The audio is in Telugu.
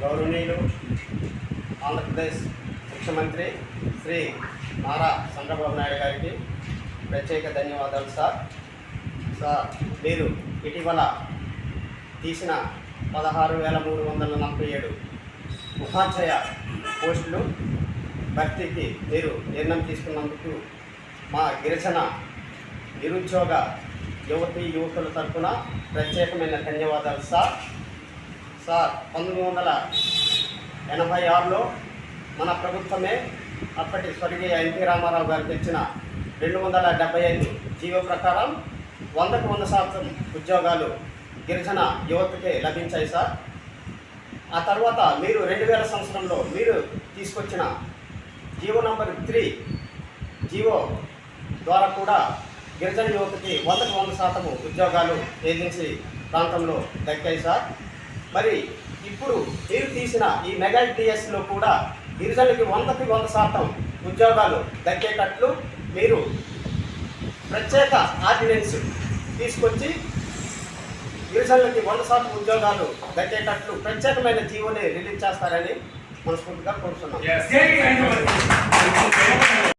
గౌరవనీయులు ఆంధ్రప్రదేశ్ ముఖ్యమంత్రి శ్రీ నారా చంద్రబాబు నాయుడు గారికి ప్రత్యేక ధన్యవాదాలు సార్. సార్ మీరు ఇటీవల తీసిన పదహారు వేల మూడు వందల నలభై ఏడు ఉపాధ్యాయ పోస్టులు భర్తీకి మీరు నిర్ణయం తీసుకున్నందుకు మా గిరిజన నిరుద్యోగ యువతి యువకుల తరఫున ప్రత్యేకమైన ధన్యవాదాలు సార్. సార్ పంతొమ్మిది వందల ఎనభై ఆరులో మన ప్రభుత్వమే అప్పటి స్వర్గీయ ఎన్టీ రామారావు గారు తెచ్చిన రెండు వందల డెబ్బై ఐదు జీవో ప్రకారం వందకు వంద శాతం ఉద్యోగాలు గిరిజన యువతకే లభించాయి సార్. ఆ తర్వాత మీరు రెండు వేల సంవత్సరంలో మీరు తీసుకొచ్చిన జీవో నంబర్ త్రీ. జీవో ద్వారా కూడా గిరిజన యువతకి వందకు వంద శాతము ఉద్యోగాలు ఏజెన్సీ ప్రాంతంలో దక్కాయి సార్. మరి ఇప్పుడు మీరు తీసిన ఈ మెగా డిఎస్లో కూడా గిరిజనులకి వందకి వంద శాతం ఉద్యోగాలు దక్కేటట్లు మీరు ప్రత్యేక ఆర్డినెన్స్ తీసుకొచ్చి గిరిజనులకి వంద శాతం ఉద్యోగాలు దక్కేటట్లు ప్రత్యేకమైన జీవోని రిలీజ్ చేస్తారని మనస్ఫూర్తిగా కోరుతున్నాం Yes.